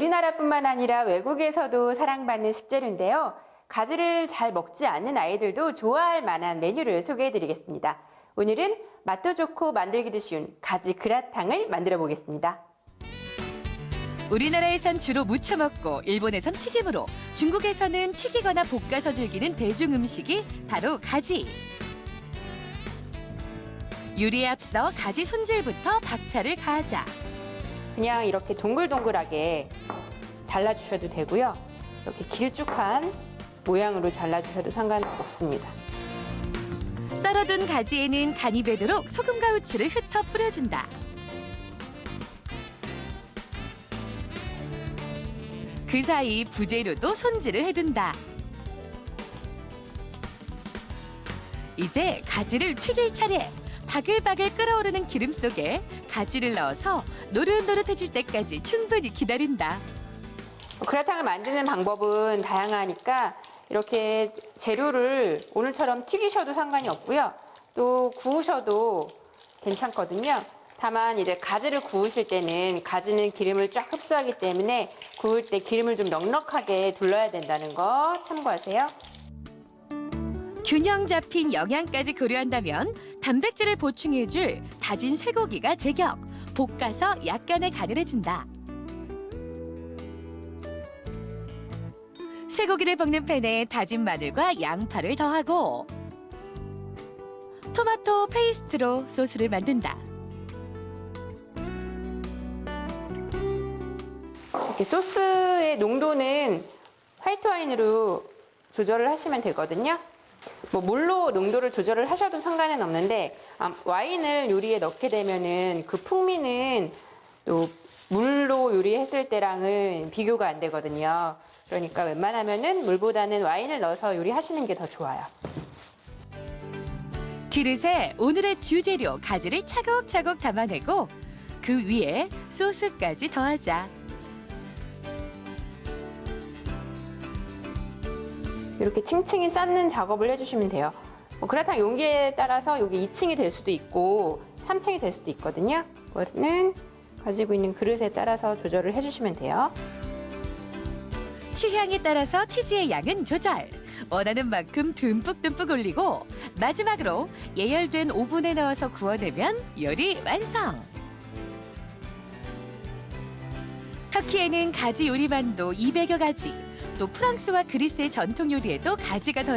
우리나라뿐만 아니라 외국에서도 사랑받는 식재료인데요. 가지를 잘 먹지 않는 아이들도 좋아할 만한 메뉴를 소개해드리겠습니다. 오늘은 맛도 좋고 만들기도 쉬운 가지 그라탕을 만들어 보겠습니다. 우리나라에선 주로 무쳐 먹고 일본에선 튀김으로 중국에서는 튀기거나 볶아서 즐기는 대중 음식이 바로 가지. 요리에 앞서 가지 손질부터 박차를 가하자. 그냥 이렇게 동글동글하게 잘라주셔도 되고요. 이렇게 길쭉한 모양으로 잘라주셔도 상관없습니다. 썰어둔 가지에는 간이 배도록 소금과 후추를 흩어 뿌려준다. 그 사이 부재료도 손질을 해둔다. 이제 가지를 튀길 차례. 바글바글 끓어오르는 기름 속에 가지를 넣어서 노릇노릇해질 때까지 충분히 기다린다. 그라탕을 만드는 방법은 다양하니까 이렇게 재료를 오늘처럼 튀기셔도 상관이 없고요. 또 구우셔도 괜찮거든요. 다만 이제 가지를 구우실 때는 가지는 기름을 쫙 흡수하기 때문에 구울 때 기름을 좀 넉넉하게 둘러야 된다는 거 참고하세요. 균형 잡힌 영양까지 고려한다면 단백질을 보충해줄 다진 쇠고기가 제격. 볶아서 약간의 해준다. 쇠고기를 볶는 팬에 다진 마늘과 양파를 더하고 토마토 페이스트로 소스를 만든다. 이렇게 소스의 농도는 화이트 와인으로 조절을 하시면 되거든요. 뭐 물로 농도를 조절을 하셔도 상관은 없는데 아, 와인을 요리에 넣게 되면은 그 풍미는 또 물로 요리했을 때랑은 비교가 안 되거든요. 그러니까 웬만하면은 물보다는 와인을 넣어서 요리하시는 게 더 좋아요. 그릇에 오늘의 주재료 가지를 차곡차곡 담아내고 그 위에 소스까지 더하자. 이렇게 층층이 쌓는 작업을 해주시면 돼요. 뭐 그라탕 용기에 따라서 여기 2층이 될 수도 있고 3층이 될 수도 있거든요. 그거는 가지고 있는 그릇에 따라서 조절을 해주시면 돼요. 취향에 따라서 치즈의 양은 조절. 원하는 만큼 듬뿍듬뿍 올리고 마지막으로 예열된 오븐에 넣어서 구워내면 요리 완성. 터키에는 가지 요리만도 200여 가지. 또 프랑스와 그리스의 전통 요리에도 가지가 덜